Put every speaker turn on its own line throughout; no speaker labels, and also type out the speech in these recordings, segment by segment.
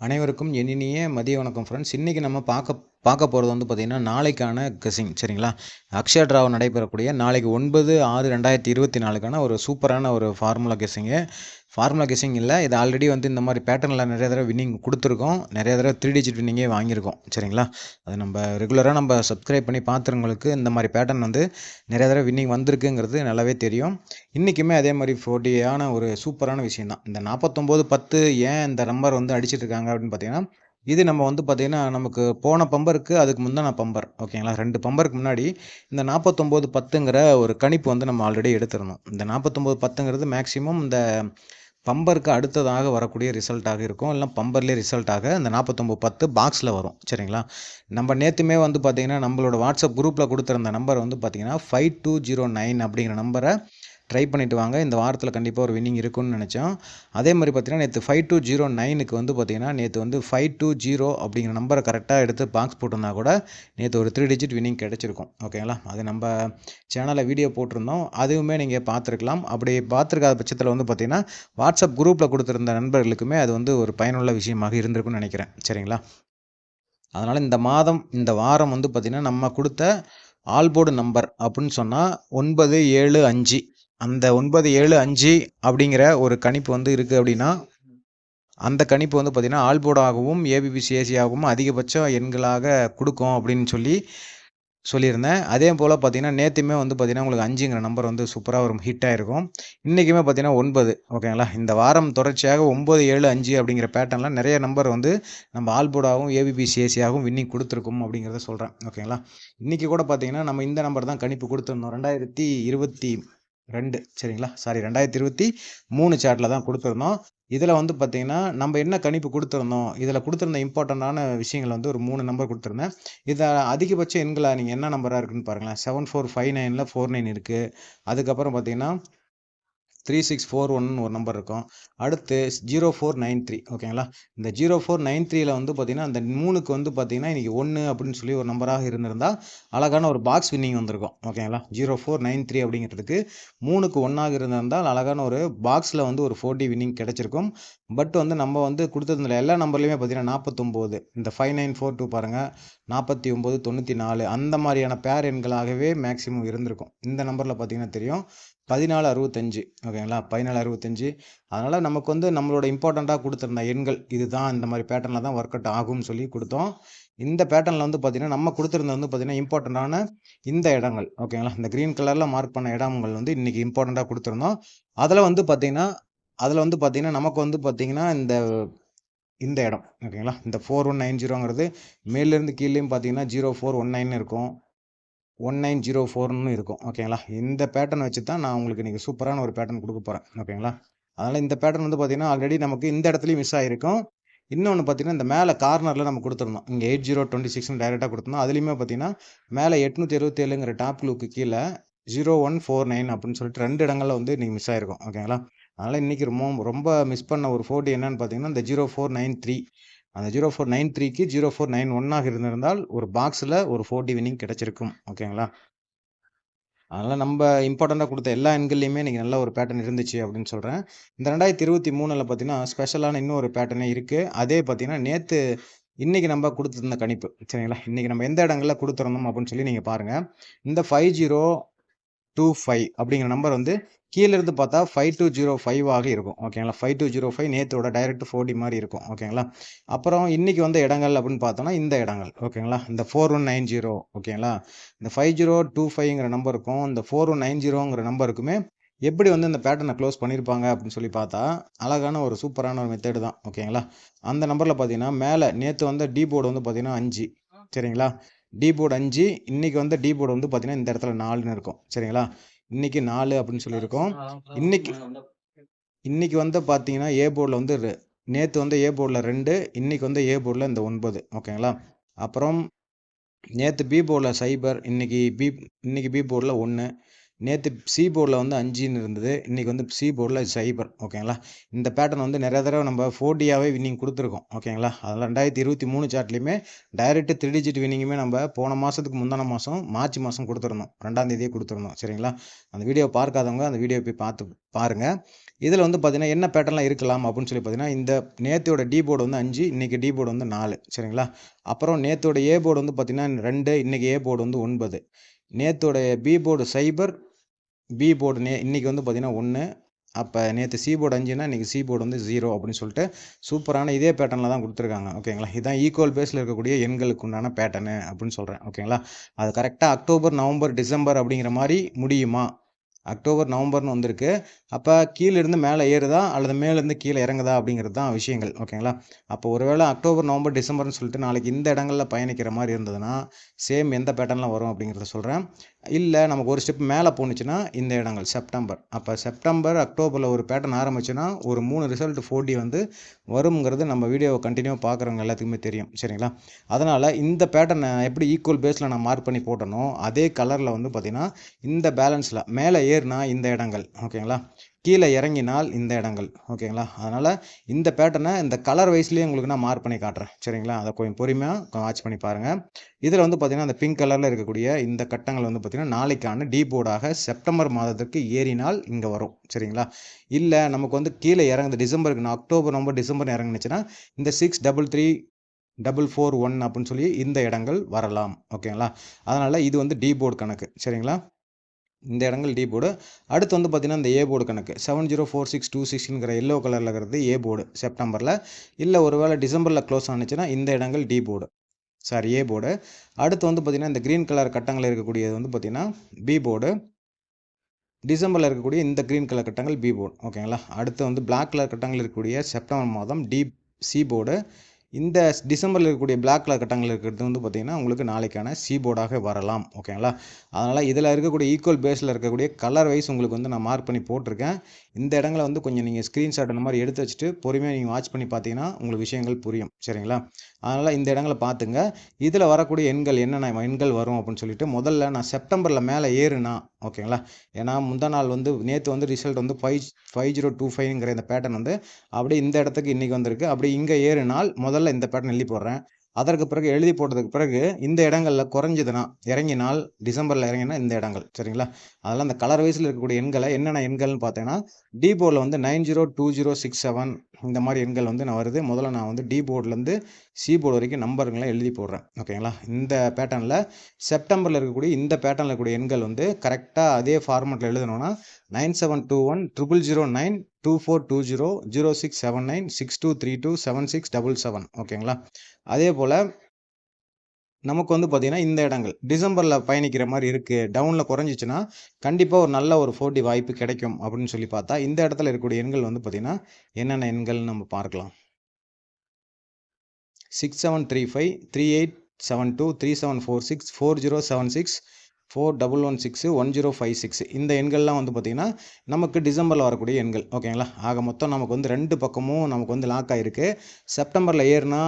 அனைவருக்கும் என் இனிய மதிய வணக்கம் ஃப்ரெண்ட்ஸ் இன்றைக்கி நம்ம பார்க்க பார்க்க போகிறது வந்து பார்த்திங்கன்னா நாளைக்கான கசிங் சரிங்களா? அக்ஷயா டிராவ் நடைபெறக்கூடிய நாளைக்கு ஒன்பது ஆறு ரெண்டாயிரத்தி இருபத்தி நாலுக்கான ஒரு சூப்பரான ஒரு ஃபார்முலா கெஸிங்கு. ஃபார்முலா கெஸிங் இல்லை இது ஆல்ரெடி வந்து இந்த மாதிரி பேட்டர்னில் நிறைய தடவை வின்னிங் கொடுத்துருக்கோம். நிறைய தடவை த்ரீ டிஜிட் வின்னிங்கே வாங்கியிருக்கோம் சரிங்களா? அது நம்ம ரெகுலராக நம்ம சப்ஸ்கிரைப் பண்ணி பார்த்துறவங்களுக்கு இந்த மாதிரி பேட்டர்ன் வந்து நிறைய தடவை வின்னிங் வந்திருக்குங்கிறது நல்லாவே தெரியும். இன்றைக்குமே அதே மாதிரி ஃபோர்ட்டியான ஒரு சூப்பரான விஷயம் தான் இந்த நாற்பத்தொம்போது பத்து ஏன் இந்த நம்பர் வந்து அடிச்சிட்ருக்காங்க அப்படின்னு பார்த்தீங்கன்னா இது நம்ம வந்து பார்த்திங்கன்னா நமக்கு போன பம்பருக்கு அதுக்கு முந்தின பம்பர். ஓகேங்களா ரெண்டு பம்பருக்கு முன்னாடி இந்த நாற்பத்தொம்போது பத்துங்கிற ஒரு கணிப்பு வந்து நம்ம ஆல்ரெடி எடுத்துருந்தோம். இந்த நாற்பத்தொம்போது பத்துங்கிறது மேக்ஸிமம் இந்த பம்பருக்கு அடுத்ததாக வரக்கூடிய ரிசல்ட்டாக இருக்கும். இல்லை பம்பர்லேயே ரிசல்ட்டாக இந்த நாற்பத்தொம்போது பத்து பாக்ஸில் வரும். சரிங்களா? நம்ம நேற்றுமே வந்து பார்த்திங்கன்னா நம்மளோட வாட்ஸ்அப் குரூப்பில் கொடுத்துருந்த நம்பர் வந்து பார்த்திங்கன்னா ஃபைவ் டூ ஜீரோ நைன் அப்படிங்கிற நம்பரை ட்ரை பண்ணிவிட்டு வாங்க. இந்த வாரத்தில் கண்டிப்பாக ஒரு வின்னிங் இருக்குன்னு நினச்சோம். அதே மாதிரி பார்த்தீங்கன்னா நேற்று ஃபைவ் டூ ஜீரோ நைனுக்கு வந்து பார்த்தீங்கன்னா நேற்று வந்து ஃபைவ் டூ ஜீரோ அப்படிங்கிற நம்பரை கரெக்டாக எடுத்து பாக்ஸ் போட்டிருந்தா கூட நேற்று ஒரு த்ரீ டிஜிட் வின்னிங் கிடச்சிருக்கும். ஓகேங்களா அது நம்ம சேனலில் வீடியோ போட்டிருந்தோம். அதுவுமே நீங்கள் பார்த்துருக்கலாம் அப்படி பார்த்துருக்காத பட்சத்தில் வந்து பார்த்தீங்கன்னா வாட்ஸ்அப் குரூப்பில் கொடுத்துருந்த நண்பர்களுக்குமே அது வந்து ஒரு பயனுள்ள விஷயமாக இருந்திருக்கும்னு நினைக்கிறேன். சரிங்களா? அதனால் இந்த மாதம் இந்த வாரம் வந்து பார்த்திங்கன்னா நம்ம கொடுத்த ஆல்போர்டு நம்பர் அப்படின்னு சொன்னால் ஒன்பது ஏழு அஞ்சு. அந்த ஒன்பது ஏழு அஞ்சு அப்படிங்கிற ஒரு கணிப்பு வந்து இருக்குது அப்படின்னா அந்த கணிப்பு வந்து பார்த்திங்கன்னா ஆல்போர்டாகவும் ஏபிபிசி ஏசியாகவும் அதிகபட்ச எண்களாக கொடுக்கும் அப்படின்னு சொல்லி சொல்லியிருந்தேன். அதே போல் பார்த்தீங்கன்னா நேற்றுமே வந்து பார்த்திங்கன்னா உங்களுக்கு அஞ்சுங்கிற நம்பர் வந்து சூப்பராக ஒரு ஹிட் ஆகிருக்கும் இன்றைக்குமே பார்த்தீங்கன்னா ஒன்பது ஓகேங்களா இந்த வாரம் தொடர்ச்சியாக ஒம்பது ஏழு அஞ்சு அப்படிங்கிற பேட்டர்னில் நிறைய நம்பர் வந்து நம்ம ஆல்போர்டாகவும் ஏபிபிசி ஏசியாகவும் வின்னிங் கொடுத்துருக்கோம் அப்படிங்கிறத சொல்கிறேன் ஓகேங்களா இன்றைக்கி கூட பார்த்தீங்கன்னா நம்ம இந்த நம்பர் தான் கணிப்பு கொடுத்துருந்தோம். ரெண்டாயிரத்தி இருபத்தி ரெண்டு சரிங்களா? சாரி ரெண்டாயிரத்தி இருபத்தி மூணு சார்ட்டில் தான் கொடுத்துருந்தோம். இதில் வந்து பார்த்தீங்கன்னா நம்ம என்ன கணிப்பு கொடுத்துருந்தோம்? இதில் கொடுத்துருந்த இம்பார்ட்டண்ட்டான விஷயங்கள் வந்து ஒரு மூணு நம்பர் கொடுத்துருந்தேன். இதை அதிகபட்ச எண்களாக நீங்கள் என்ன நம்பராக இருக்குன்னு பாருங்களேன். செவன் ஃபோர் ஃபைவ் நைனில் ஃபோர் நைன் இருக்குது அதுக்கப்புறம் பார்த்திங்கன்னா த்ரீ சிக்ஸ் ஃபோர் ஒன்னு ஒரு நம்பர் இருக்கும். அடுத்து ஜீரோ ஃபோர் நைன் த்ரீ ஓகேங்களா இந்த ஜீரோ ஃபோர் நைன் த்ரீயில் வந்து பார்த்தீங்கன்னா அந்த மூணுக்கு வந்து பார்த்தீங்கன்னா இன்றைக்கி ஒன்று அப்படின்னு சொல்லி ஒரு நம்பராக இருந்திருந்தால் அழகான ஒரு பாக்ஸ் வின்னிங் வந்திருக்கும் ஓகேங்களா ஜீரோ ஃபோர் நைன் த்ரீ அப்படிங்கிறதுக்கு மூணுக்கு ஒன்றாக இருந்திருந்தால் அழகான ஒரு பாக்ஸில் வந்து ஒரு ஃபோர்டி வின்னிங் கிடச்சிருக்கும். பட் வந்து நம்ம வந்து கொடுத்ததுல எல்லா நம்பர்லையுமே பார்த்தீங்கன்னா நாற்பத்தொம்போது இந்த ஃபைவ் நைன் ஃபோர் டூ பாருங்கள் நாற்பத்தி ஒம்பது தொண்ணூற்றி நாலு. அந்த மாதிரியான பேர் எண்களாகவே மேக்ஸிமம் இருந்திருக்கும். இந்த நம்பரில் பார்த்தீங்கன்னா தெரியும். பதினாலு அறுபத்தஞ்சு ஓகேங்களா? பதினாலு அறுபத்தஞ்சு. அதனால் நமக்கு வந்து நம்மளோட இம்பார்ட்டண்ட்டாக கொடுத்துருந்த எண்கள் இதுதான் இந்த மாதிரி பேட்டர்னில் தான் ஒர்க் அவுட் ஆகும்னு சொல்லி கொடுத்தோம். இந்த பேட்டர்னில் வந்து பார்த்திங்கன்னா நம்ம கொடுத்துருந்தது வந்து பார்த்திங்கன்னா இம்பார்ட்டண்ட்டான இந்த இடங்கள் ஓகேங்களா? இந்த க்ரீன் கலரில் மார்க் பண்ண இடங்கள் வந்து இன்றைக்கி இம்பார்ட்டண்ட்டாக கொடுத்துருந்தோம். அதில் வந்து பார்த்திங்கன்னா அதில் வந்து பார்த்திங்கன்னா நமக்கு வந்து பார்த்திங்கன்னா இந்த இந்த இடம் ஓகேங்களா? இந்த ஃபோர் ஒன் நைன் ஜீரோங்கிறது மேலேருந்து கீழேயும் பார்த்தீங்கன்னா ஜீரோ ஃபோர் ஒன் நைன் இருக்கும். ஒன் நைன் ஜீரோ ஃபோர்னு இருக்கும். ஓகேங்களா இந்த பேட்டர்ன் வச்சு தான் நான் உங்களுக்கு இன்றைக்கி சூப்பரான ஒரு பேட்டர்ன் கொடுக்க போகிறேன் ஓகேங்களா அதனால் இந்த பேட்டர்ன் வந்து பார்த்திங்கன்னா ஆல்ரெடி நமக்கு இந்த இடத்துலையும் மிஸ் ஆகிருக்கும் இன்னொன்று பார்த்தீங்கன்னா இந்த மேலே கார்னரில் நம்ம கொடுத்துருந்தோம் இங்கே எயிட் ஜீரோ டுவெண்ட்டி சிக்ஸ்னு டைரெக்டாக கொடுத்துருந்தோம் அதுலேயுமே பார்த்தீங்கன்னா மேலே எட்நூற்றி எழுபத்தேழுங்கிற டாப் க்ளூக்கு கீழே ஜீரோ ஒன் ஃபோர் நைன் அப்படின்னு சொல்லிட்டு ரெண்டு இடங்களில் வந்து இன்றைக்கி மிஸ் ஆகிருக்கும் ஓகேங்களா அதனால் இன்றைக்கி ரொம்ப ரொம்ப மிஸ் பண்ண ஒரு ஃபோர்ட்டி என்னன்னு பார்த்தீங்கன்னா இந்த ஜீரோ ஃபோர் நைன் த்ரீ அந்த ஜீரோ ஃபோர் நைன் த்ரீக்கு ஜீரோ ஃபோர் நைன் ஒன்னாக இருந்திருந்தால் ஒரு பாக்ஸில் ஒரு ஃபோர்ட்டி வின்னிங் கிடச்சிருக்கும். ஓகேங்களா அதனால் நம்ம இம்பார்ட்டண்ட்டாக கொடுத்த எல்லா எண்கள்லையுமே இன்றைக்கி நல்ல ஒரு பேட்டர்ன் இருந்துச்சு அப்படின்னு சொல்கிறேன் இந்த ரெண்டாயிரத்தி இருபத்தி மூணில் பார்த்தீங்கன்னா ஸ்பெஷலான இன்னொரு பேட்டர்னே இருக்குது அதே பார்த்தீங்கன்னா நேற்று இன்றைக்கி நம்ம கொடுத்துருந்த கணிப்பு. சரிங்களா? இன்றைக்கி நம்ம எந்த இடங்களில் கொடுத்துருந்தோம் அப்படின்னு சொல்லி நீங்கள் பாருங்கள் இந்த ஃபைவ் ஜீரோ டூ ஃபைவ் அப்படிங்கிற நம்பர் வந்து கீழேருந்து பார்த்தா ஃபைவ் டூ ஜீரோ ஃபைவாக இருக்கும். ஓகேங்களா ஃபைவ் டூ ஜீரோ ஃபைவ் நேற்றோட டைரக்ட் ஃபோர்டி மாதிரி இருக்கும். ஓகேங்களா அப்புறம் இன்றைக்கி வந்த இடங்கள் அப்படின்னு பார்த்தோன்னா இந்த இடங்கள். ஓகேங்களா இந்த ஃபோர் ஒன் நைன் ஜீரோ ஓகேங்களா இந்த ஃபைவ் ஜீரோ டூ ஃபைவ்ங்கிற நம்பருக்கும் இந்த ஃபோர் ஒன் நைன் ஜீரோங்கிற நம்பருக்குமே எப்படி வந்து இந்த பேட்டர்னை க்ளோஸ் பண்ணியிருப்பாங்க அப்படின்னு சொல்லி பார்த்தா அழகான ஒரு சூப்பரான ஒரு மெத்தேடு தான். ஓகேங்களா அந்த நம்பரில் பார்த்தீங்கன்னா மேலே நேற்று வந்த டீ போர்டு வந்து பார்த்தீங்கன்னா அஞ்சு. சரிங்களா? டீ போர்டு அஞ்சு இன்றைக்கி வந்து டீ போர்டு வந்து பார்த்தீங்கன்னா இந்த இடத்துல நாலுன்னு இருக்கும். சரிங்களா? இன்றைக்கி நாலு அப்படின்னு சொல்லியிருக்கோம். இன்றைக்கி இன்றைக்கி வந்து பார்த்தீங்கன்னா ஏ போர்டில் வந்து நேற்று வந்து ஏ போர்டில் ரெண்டு இன்றைக்கி வந்து ஏ போர்டில் இந்த ஒன்பது. ஓகேங்களா? அப்புறம் நேற்று பி போர்டில் சைபர் இன்றைக்கி பி இன்றைக்கி பி போர்டில் ஒன்று நேற்று சி போர்டில் வந்து அஞ்சுன்னு இருந்தது. இன்றைக்கி வந்து சி போர்டில் சைபர் ஓகேங்களா இந்த பேட்டர்ன் வந்து நிறைய தடவை நம்ம ஃபோர்டியாகவே வின்னிங் கொடுத்துருக்கோம் ஓகேங்களா அதில் ரெண்டாயிரத்தி இருபத்தி மூணு சார்ட்லேயுமே டைரெக்ட் த்ரீ டிஜிட் வின்னிங்குமே நம்ம போன மாதத்துக்கு முந்தான மாதம் மார்ச் மாதம் கொடுத்துருந்தோம். ரெண்டாம் தேதியே கொடுத்துருந்தோம் சரிங்களா? அந்த வீடியோ பார்க்காதவங்க அந்த வீடியோ போய் பார்த்து பாருங்கள் இதில் வந்து பார்த்தீங்கன்னா என்ன பேட்டர்லாம் இருக்கலாம் அப்படின்னு சொல்லி பார்த்தீங்கன்னா இந்த நேத்தோட டி போர்டு வந்து அஞ்சு இன்றைக்கி டி போர்டு வந்து நாலு சரிங்களா? அப்புறம் நேத்தோட ஏ போர்டு வந்து பார்த்தீங்கன்னா ரெண்டு இன்றைக்கி ஏ போர்டு வந்து ஒன்பது. நேத்தோடைய பி போர்டு சைபர் பி போர்டு நே இன்றைக்கி வந்து பார்த்திங்கன்னா ஒன்று அப்போ நேற்று சி போர்டு அஞ்சுன்னா இன்றைக்கி சி போர்டு வந்து ஜீரோ அப்படின்னு சொல்லிட்டு சூப்பரான இதே பேட்டர்னில் தான் கொடுத்துருக்காங்க. ஓகேங்களா இதான் ஈக்குவல் பேஸில் இருக்கக்கூடிய எண்களுக்கு உண்டான பேட்டர்னு அப்படின்னு சொல்கிறேன் ஓகேங்களா அது கரெக்டாக அக்டோபர் நவம்பர் டிசம்பர் அப்படிங்கிற மாதிரி முடியுமா? அக்டோபர் நவம்பர்னு வந்திருக்கு. அப்போ கீழேருந்து மேலே ஏறுதா? அல்லது மேலேருந்து கீழே இறங்குதா? அப்படிங்கிறது தான் விஷயங்கள். ஓகேங்களா அப்போ ஒருவேளை அக்டோபர் நவம்பர் டிசம்பர்னு சொல்லிட்டு நாளைக்கு இந்த இடங்களில் பயணிக்கிற மாதிரி இருந்ததுன்னா சேம் எந்த பேட்டர்னில் வரும் அப்படிங்கிறத சொல்கிறேன் இல்லை நமக்கு ஒரு ஸ்டெப் மேலே போணுச்சுன்னா இந்த இடங்கள் செப்டம்பர் அப்போ செப்டம்பர் அக்டோபரில் ஒரு பேட்டர்ன் ஆரம்பிச்சுன்னா ஒரு மூணு ரிசல்ட் ஃபோர்டி வந்து வருங்கிறது நம்ம வீடியோவை கண்டினியூ பார்க்குறவங்க எல்லாத்துக்குமே தெரியும். சரிங்களா? அதனால் இந்த பேட்டர்னை எப்படி ஈக்குவல் பேஸில் நான் மார்க் பண்ணி போட்டனோ அதே கலரில் வந்து பார்த்திங்கன்னா இந்த பேலன்ஸில் மேலே ஏறுனா இந்த இடங்கள் ஓகேங்களா கீழே இறங்கினால் இந்த இடங்கள் ஓகேங்களா அதனால் இந்த பேட்டர்னை இந்த கலர் வைஸ்லேயே உங்களுக்கு நான் மார்க் பண்ணி காட்டுறேன். சரிங்களா? அதை கொஞ்சம் பொறுமையாக வாட்ச் பண்ணி பாருங்கள் இதில் வந்து பார்த்திங்கன்னா அந்த பிங்க் கலரில் இருக்கக்கூடிய இந்த கட்டங்கள் வந்து பார்த்திங்கன்னா நாளைக்கான டீ போர்டாக செப்டம்பர் மாதத்துக்கு ஏறினால் இங்கே வரும். சரிங்களா? இல்லை நமக்கு வந்து கீழே இறங்குது டிசம்பருக்கு நான் அக்டோபர் நவம்பர் டிசம்பர் இறங்குனுச்சுன்னா இந்த six double three double four one அப்படின்னு சொல்லி இந்த இடங்கள் வரலாம் ஓகேங்களா அதனால் இது வந்து டி போர்டு கணக்கு. சரிங்களா? இந்த இடங்கள் டி போர்டு அடுத்து வந்து பார்த்திங்கன்னா இந்த ஏ போர்டு கணக்கு. Seven zero four six two சிக்ஸ்ங்கிற yellow கலரில் இருக்கிறது ஏ போர்டு செப்டம்பரில் இல்லை ஒரு வேளை டிசம்பரில் க்ளோஸ் ஆனிச்சுன்னா இந்த இடங்கள் D board sorry A board அடுத்து வந்து பார்த்திங்கன்னா இந்த க்ரீன் கலர் கட்டங்கள் இருக்கக்கூடியது வந்து பார்த்திங்கன்னா பி போர்டு டிசம்பரில் இருக்கக்கூடிய இந்த க்ரீன் கலர் கட்டங்கள் பி போர்டு ஓகேங்களா அடுத்து வந்து பிளாக் கலர் கட்டங்கள் இருக்கக்கூடிய செப்டம்பர் மாதம் டி சி போர்டு இந்த டிசம்பரில் இருக்கக்கூடிய பிளாக் கலர் கட்டங்கள் இருக்கிறது வந்து பார்த்திங்கன்னா உங்களுக்கு நாளைக்கான சி போர்டாக வரலாம். ஓகேங்களா அதனால் இதில் இருக்கக்கூடிய ஈக்குவல் பேஸில் இருக்கக்கூடிய கலர் வைஸ் உங்களுக்கு வந்து நான் மார்க் பண்ணி போட்டிருக்கேன். இந்த இடங்களை வந்து கொஞ்சம் நீங்கள் ஸ்க்ரீன்ஷாட் அந்த மாதிரி எடுத்து வச்சுட்டு பொறுமையாக நீங்கள் வாட்ச் பண்ணி பார்த்தீங்கன்னா உங்களுக்கு விஷயங்கள் புரியும். சரிங்களா? அதனால் இந்த இடங்களை பார்த்துங்க இதில் வரக்கூடிய எண்கள் என்னென்ன எண்கள் வரும் அப்படின்னு சொல்லிட்டு முதல்ல நான் செப்டம்பரில் மேலே ஏறுனா ஓகேங்களா ஏன்னா முந்தா நாள் வந்து நேற்று வந்து ரிசல்ட் வந்து ஃபைவ் ஃபைவ் ஜீரோ டூ ஃபைவ்ங்கிற இந்த பேட்டர்ன் வந்து அப்படியே இந்த இடத்துக்கு இன்றைக்கி வந்திருக்கு. அப்படி இங்கே ஏறுனால் முதல்ல இந்த பேட்டர்ன் எழுதி போடுறேன். அதற்கு பிறகு எழுதி போட்டதுக்கு பிறகு இந்த இடங்களில் குறைஞ்சதுன்னா இறங்கினால் டிசம்பரில் இறங்கினா இந்த இடங்கள் சரிங்களா? அதெல்லாம் அந்த கலர் வைஸில் இருக்கக்கூடிய எண்களை என்னென்ன எண்கள்னு பார்த்தீங்கன்னா டி வந்து nine zero two zero six seven இந்த மாதிரி எண்கள் வந்து நான் வருது. முதல்ல நான் வந்து டி போர்ட்லேருந்து சி போர்டு வரைக்கும் நம்பருங்களை எழுதி போடுறேன். ஓகேங்களா இந்த பேட்டர்னில் செப்டம்பரில் இருக்கக்கூடிய இந்த பேட்டர்னில் இருக்கக்கூடிய எண்கள் வந்து கரெக்டாக அதே ஃபார்மெட்டில் எழுதணும்னா nine seven two one triple zero nine two four two zero zero six seven nine six two three two seven six double seven ஓகேங்களா அதே போல் நமக்கு வந்து பார்த்திங்கன்னா இந்த இடங்கள். டிசம்பரில் பயணிக்கிற மாதிரி இருக்குது டவுனில் குறைஞ்சிச்சின்னா கண்டிப்பாக ஒரு நல்ல ஒரு ஃபோர்ட்டி வாய்ப்பு கிடைக்கும் அப்படின்னு சொல்லி பார்த்தா இந்த இடத்துல இருக்கக்கூடிய எண்கள் வந்து பார்த்திங்கன்னா என்னென்ன எண்கள்னு நம்ம பார்க்கலாம். Six seven three five three eight seven two three seven four six four zero seven six four double one six one zero five six இந்த எண்கள்லாம் வந்து பார்த்திங்கன்னா நமக்கு டிசம்பரில் வரக்கூடிய எண்கள். ஓகேங்களா? ஆக மொத்தம் நமக்கு வந்து ரெண்டு பக்கமும் நமக்கு வந்து லாக் ஆகிருக்கு செப்டம்பரில் ஏறுனா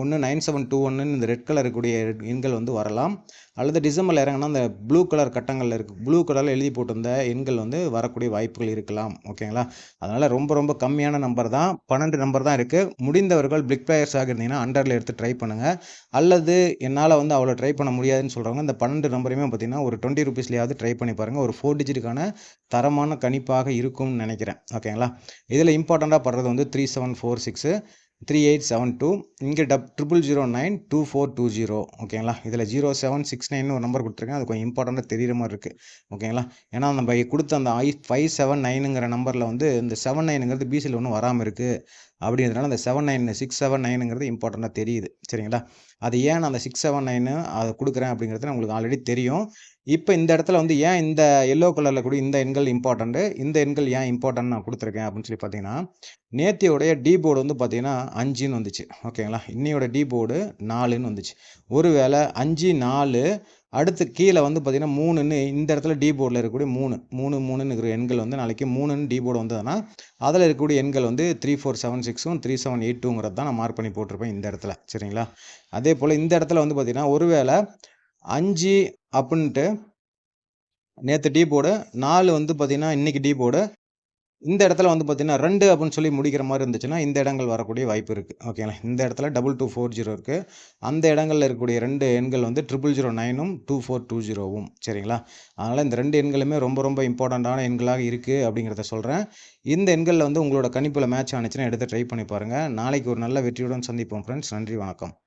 ஒன்று நைன் செவன் டூ ஒன்றுன்னு இந்த ரெட் கலர் இருக்கக்கூடிய எண்கள் வந்து வரலாம். அல்லது டிசம்பரில் இறங்கினா அந்த ப்ளூ கலர் கட்டங்களில் இருக்குது ப்ளூ கலரில் எழுதி போட்டிருந்த எண்கள் வந்து வரக்கூடிய வாய்ப்புகள் இருக்கலாம் ஓகேங்களா? அதனால் ரொம்ப ரொம்ப கம்மியான நம்பர் தான் பன்னெண்டு நம்பர் தான் இருக்குது முடிந்தவர்கள் பிளிக் பிளேயர்ஸாக இருந்தீங்கன்னா அண்டரில் எடுத்து ட்ரை பண்ணுங்கள் அல்லது என்னால் வந்து அவ்வளோ ட்ரை பண்ண முடியாதுன்னு சொல்கிறவங்க இந்த பன்னெண்டு நம்பரையுமே பார்த்திங்கன்னா ஒரு டுவெண்ட்டி ருபீஸ்லையாவது ட்ரை பண்ணி பாருங்கள் ஒரு ஃபோர் டிஜிட்டுக்கான தரமான கணிப்பாக இருக்கும்னு நினைக்கிறேன் ஓகேங்களா? இதில் இம்பார்ட்டண்ட்டாக படுறது வந்து three seven four six three eight seven two இங்கே dub triple zero nine two four two zero ஓகேங்களா இதில் ஜீரோ செவன் சிக்ஸ் நைன் ஒரு நம்பர் கொடுத்துருக்கேன். அது கொஞ்சம் இம்பார்ட்டண்ட்டாக தெரியுற மாதிரி இருக்குது ஓகேங்களா ஏன்னா நம்ம கொடுத்த அந்த ஐ ஃபைவ் செவன் நைனுங்கிற நம்பரில் வந்து இந்த செவன் நைனுங்கிறது பிசியில் ஒன்றும் வராமல் இருக்குது அப்படிங்கிறதுனால அந்த செவன் நைன் சிக்ஸ் செவன் நைனுங்கிறது இம்பார்ட்டண்ட்டாக தெரியுது சரிங்களா? அது ஏன் நான் அந்த சிக்ஸ் செவன் நைனு அதை கொடுக்குறேன் அப்படிங்கிறது உங்களுக்கு ஆல்ரெடி தெரியும். இப்போ இந்த இடத்துல வந்து ஏன் இந்த எல்லோ கலரில் கூட இந்த எண்கள் இம்பார்ட்டண்ட்டு இந்த எண்கள் ஏன் இம்பார்ட்டன்ட் நான் கொடுத்துருக்கேன் அப்படின்னு சொல்லி பார்த்தீங்கன்னா நேத்தியோடைய டி போர்டு வந்து பார்த்தீங்கன்னா அஞ்சுன்னு வந்துச்சு. ஓகேங்களா இன்னையோட டி போர்டு நாலுன்னு வந்துச்சு. ஒருவேளை அஞ்சு நாலு அடுத்து கீழே வந்து பார்த்தீங்கன்னா மூணுன்னு இந்த இடத்துல டி போர்டில் இருக்கக்கூடிய மூணு. மூணு மூணுன்னு இருக்கிற எண்கள் வந்து நாளைக்கு மூணுன்னு டி போர்டு வந்ததுன்னா அதில் இருக்கக்கூடிய எண்கள் வந்து த்ரீ ஃபோர் செவன் சிக்ஸும் த்ரீ செவன் எயிட் டூங்கிறது தான் நான் மார்க் பண்ணி போட்டிருப்பேன் இந்த இடத்துல. சரிங்களா? அதே போல் இந்த இடத்துல வந்து பார்த்தீங்கன்னா ஒருவேளை அஞ்சு அப்படின்ட்டு நேற்று டீ போர்டு நாலு வந்து பார்த்தீங்கன்னா இன்றைக்கி டீ போர்டு இந்த இடத்துல வந்து பார்த்தீங்கன்னா ரெண்டு அப்படின்னு சொல்லி முடிக்கிற மாதிரி இருந்துச்சுன்னா இந்த இடங்கள் வரக்கூடிய வாய்ப்பு இருக்குது ஓகேங்களா இந்த இடத்துல டபுள் டூ ஃபோர் ஜீரோ இருக்குது அந்த இடங்களில் இருக்கக்கூடிய ரெண்டு எண்கள் வந்து ட்ரிபிள் ஜீரோ நைனும் டூ ஃபோர் டூ ஜீரோவும் சரிங்களா? அதனால் இந்த ரெண்டு எண்களுமே ரொம்ப ரொம்ப இம்பார்ட்டண்ட்டான எண்களாக இருக்குது அப்படிங்கிறத சொல்கிறேன் இந்த எண்களில் வந்து உங்களோட கணிப்பில் மேட்ச் ஆனிச்சுன்னா எடுத்து ட்ரை பண்ணி பாருங்கள் நாளைக்கு ஒரு நல்ல வெற்றியுடன் சந்திப்போம் ஃப்ரெண்ட்ஸ் நன்றி வணக்கம்.